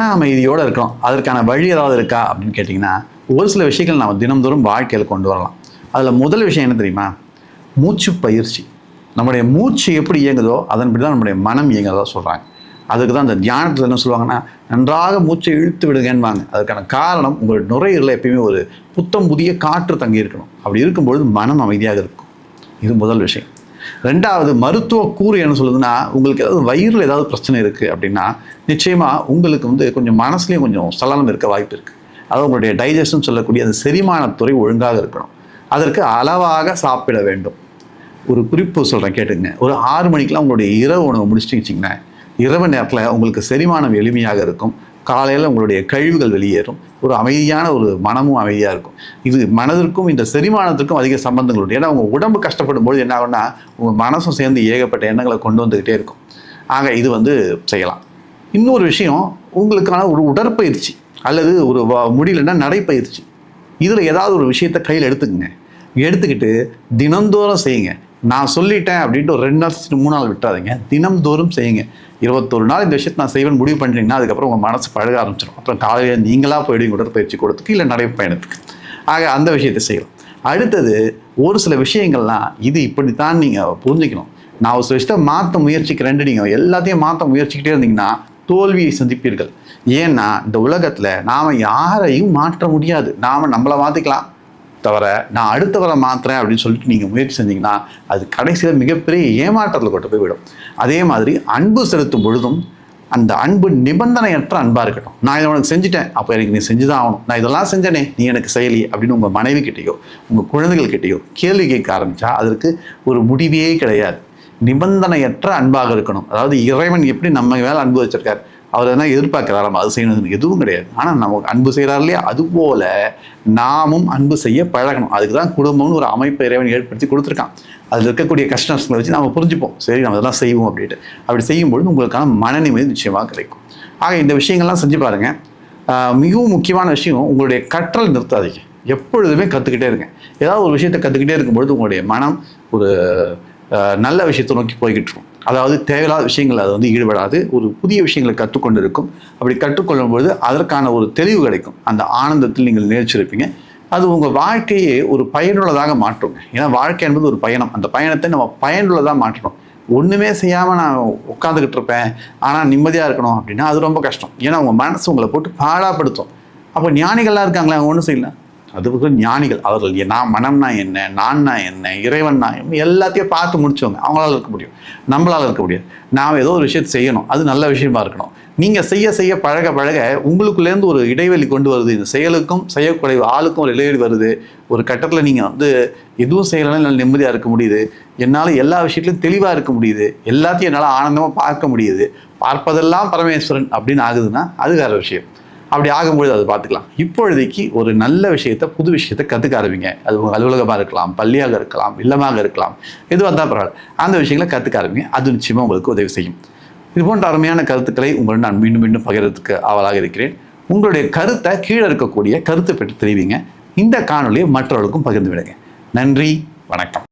மன அமைதியோடு இருக்கிறோம் அதற்கான வழி ஏதாவது இருக்கா அப்படின்னு கேட்டிங்கன்னா ஒரு சில விஷயங்கள் நம்ம தினம்தோறும் வாழ்க்கையில் கொண்டு வரலாம். அதில் முதல் விஷயம் என்ன தெரியுமா? மூச்சு பயிற்சி. நம்முடைய மூச்சு எப்படி இயங்குதோ அதன்படி தான் நம்முடைய மனம் இயங்குறதா சொல்கிறாங்க அதுக்கு தான் அந்த தியானத்தில் என்ன சொல்லுவாங்கன்னா நன்றாக மூச்சை இழுத்து விடுங்கன்பாங்க. அதுக்கான காரணம் உங்களுடைய நுரையீரலில் எப்பயுமே ஒரு புத்தம் புதிய காற்று தங்கி இருக்கணும் அப்படி இருக்கும்பொழுது மனம் அமைதியாக இருக்கும். இது முதல் விஷயம். ரெண்டாவது மருத்துவ கூறு என்ன சொல்லுதுன்னா உங்களுக்கு ஏதாவது வயிறில் ஏதாவது பிரச்சனை இருக்குது அப்படின்னா நிச்சயமாக உங்களுக்கு வந்து கொஞ்சம் மனசுலேயும் கொஞ்சம் சலனம் இருக்க வாய்ப்பு இருக்குது அதாவது உங்களுடைய டைஜஷன் சொல்லக்கூடிய அந்த செரிமானத்துறை ஒழுங்காக இருக்கணும். அதற்கு அளவாக சாப்பிட வேண்டும். ஒரு குறிப்பு சொல்கிறேன் கேட்டுங்க ஒரு ஆறு மணிக்கெலாம் உங்களுடைய இரவு உணவு முடிச்சுட்டு வச்சிங்கன்னா இரவு நேரத்தில் உங்களுக்கு செரிமானம் எளிமையாக இருக்கும். காலையில் உங்களுடைய கழிவுகள் வெளியேறும். ஒரு அமைதியான ஒரு மனமும் அமைதியாக இருக்கும். இது மனதிற்கும் இந்த செரிமானத்திற்கும் அதிக சம்பந்தங்கள் உண்டு. ஏன்னா உங்கள் உடம்பு கஷ்டப்படும் பொழுது என்ன ஆகும்னா உங்கள் மனசும் சேர்ந்து ஏகப்பட்ட எண்ணங்களை கொண்டு வந்துக்கிட்டே இருக்கும். ஆக இது வந்து செய்யலாம். இன்னொரு விஷயம் உங்களுக்கான ஒரு உடற்பயிற்சி அல்லது ஒரு வ- முடியலன்னா நடைப்பயிற்சி. இதில் ஏதாவது ஒரு விஷயத்தை கையில் எடுத்துக்கங்க. எடுத்துக்கிட்டு தினந்தோறும் செய்யுங்க. நான் சொல்லிட்டேன் அப்படின்ட்டு ஒரு ரெண்டு நாள் மூணு நாள் விட்டுறாதீங்க. தினம்தோறும் செய்யுங்க. இருபத்தொரு நாள் இந்த விஷயத்தை நான் செய்வேன் முடிவு பண்ணுறீங்கன்னா அதுக்கப்புறம் உங்கள் மனசு பழக ஆரம்பிச்சிடும் அப்புறம் காலையில் நீங்களாக போயிடுவீங்க உடற்பயிற்சி கூடத்துக்கு இல்லை நடைப்பயணத்துக்கு ஆக அந்த விஷயத்தை செய்யலாம். அடுத்தது ஒரு சில விஷயங்கள்லாம் இது இப்படி தான் நீங்கள் புரிஞ்சுக்கணும். நான் ஒரு சில விஷயத்தை மாற்ற முயற்சிக்கிறேன்ட்டு நீங்கள் எல்லாத்தையும் மாற்ற முயற்சிக்கிட்டே இருந்தீங்கன்னா தோல்வியை சந்திப்பீர்கள். ஏன்னா இந்த உலகத்தில் நாம் யாரையும் மாற்ற முடியாது. நாம் நம்மளை மாற்றிக்கலாம் தவிர நான் அடுத்தவரை மாத்துறேன் அப்படின்னு சொல்லிட்டு நீங்கள் முயற்சி செஞ்சீங்கன்னா அது கடைசியில் மிகப்பெரிய ஏமாற்றத்தில் கொண்டு போய் விடும். அதே மாதிரி அன்பு செலுத்தும் பொழுதும் அந்த அன்பு நிபந்தனையற்ற அன்பாக இருக்கட்டும். நான் இதை உனக்கு செஞ்சுட்டேன் அப்போ எனக்கு நீ செஞ்சு தான் ஆகணும். நான் இதெல்லாம் செஞ்சேனே நீ எனக்கு செயலி அப்படின்னு உங்கள் மனைவி கிட்டேயோ உங்கள் குழந்தைகள் கிட்டேயோ கேள்வி கேட்க ஆரம்பித்தா அதற்கு ஒரு முடிவே கிடையாது. நிபந்தனையற்ற அன்பாக இருக்கணும். அதாவது இறைவன் எப்படி நம்ம மேலே அன்பு வச்சிருக்கார் அவர் என்ன நம்ம அது செய்யணும் எதுவும் கிடையாது. ஆனால் நமக்கு அன்பு செய்கிறார் இல்லையா? அதுபோல நாமும் அன்பு செய்ய பழகணும். அதுக்கு தான் குடும்பம்னு ஒரு அமைப்பை இறைவன் ஏற்படுத்தி கொடுத்துருக்கான். அதில் இருக்கக்கூடிய கஷ்டங்களை வச்சு நம்ம புரிஞ்சுப்போம். சரி நம்ம இதெல்லாம் செய்வோம் அப்படின்ட்டு. அப்படி செய்யும்பொழுது உங்களுக்கான மன நிம்மதி நிச்சயமாக கிடைக்கும். ஆக இந்த விஷயங்கள்லாம் செஞ்சு பாருங்கள் மிகவும் முக்கியமான விஷயம் உங்களுடைய கற்றல் நிறுத்தாதீங்க. எப்பொழுதுமே கற்றுக்கிட்டே இருங்க. ஏதாவது ஒரு விஷயத்தை கற்றுக்கிட்டே இருக்கும்பொழுது உங்களுடைய மனம் ஒரு நல்ல விஷயத்தை நோக்கி போய்கிட்டு இருக்கும் அதாவது தேவையில்லாத விஷயங்கள் அது வந்து ஈடுபடாது. ஒரு புதிய விஷயங்களை கற்றுக்கொண்டு இருக்கும் அப்படி கற்றுக்கொள்ளும்போது அதற்கான ஒரு தெளிவு கிடைக்கும். அந்த ஆனந்தத்தில் நீங்கள் நினைச்சிருப்பீங்க அது உங்கள் வாழ்க்கையை ஒரு பயனுள்ளதாக மாற்றும். ஏன்னா வாழ்க்கை என்பது ஒரு பயணம். அந்த பயணத்தை நம்ம பயனுள்ளதாக மாற்றணும். ஒன்றுமே செய்யாமல் நான் உட்காந்துக்கிட்டு இருப்பேன். ஆனால் நிம்மதியாக இருக்கணும் அப்படின்னா அது ரொம்ப கஷ்டம். ஏன்னா உங்கள் மனசு உங்களை போட்டு பாடாப்படுத்தும் அப்போ ஞானிகள்லாம் இருக்காங்களே அவங்க ஒன்றும் செய்யலாம் அதுக்கு ஞானிகள் அவர்கள் நான் மனம்னா என்ன நான்னா என்ன இறைவன்னா என்ன எல்லாத்தையும் பார்த்து முடிச்சவங்க அவங்களால இருக்க முடியும். நம்மளால இருக்க முடியாது. நாம் ஏதோ ஒரு விஷயத்தை செய்யணும். அது நல்ல விஷயமா இருக்கணும். நீங்கள் செய்ய செய்ய பழக பழக உங்களுக்குள்ளேருந்து ஒரு இடைவெளி கொண்டு வருது. இந்த செயலுக்கும் செய்யக்கூடிய ஆளுக்கும் ஒரு இடைவெளி வருது. ஒரு கட்டத்தில் நீங்கள் வந்து எதுவும் செய்யலைன்னா என்னால் நிம்மதியாக இருக்க முடியுது. என்னால் எல்லா விஷயத்துலையும் தெளிவாக இருக்க முடியுது. எல்லாத்தையும் என்னால் ஆனந்தமாக பார்க்க முடியுது. பார்ப்பதெல்லாம் பரமேஸ்வரன் அப்படின்னு ஆகுதுன்னா அது வேறு விஷயம். அப்படி ஆகும்பொழுது அதை பார்த்துக்கலாம். இப்பொழுதைக்கு ஒரு நல்ல விஷயத்தை புது விஷயத்தை கற்றுக்க ஆரம்பிங்க. அது உங்கள் அலுவலகமாக இருக்கலாம் பள்ளியாக இருக்கலாம் இல்லமாக இருக்கலாம் எதுவாக இருந்தால் பரவாயில்ல. அந்த விஷயங்களை கற்றுக்க ஆரம்பிங்க. அது நிச்சயமாக உங்களுக்கு உதவி செய்யும். இது போன்ற அருமையான கருத்துக்களை உங்களுடன் நான் மீண்டும் மீண்டும் பகிர்றதுக்கு ஆவலாக இருக்கிறேன். உங்களுடைய கருத்தை கீழே இருக்கக்கூடிய கருத்தை பெற்று தெரிவிங்க. இந்த காணொலியை மற்றவர்களுக்கும் பகிர்ந்து விடுங்க. நன்றி வணக்கம்.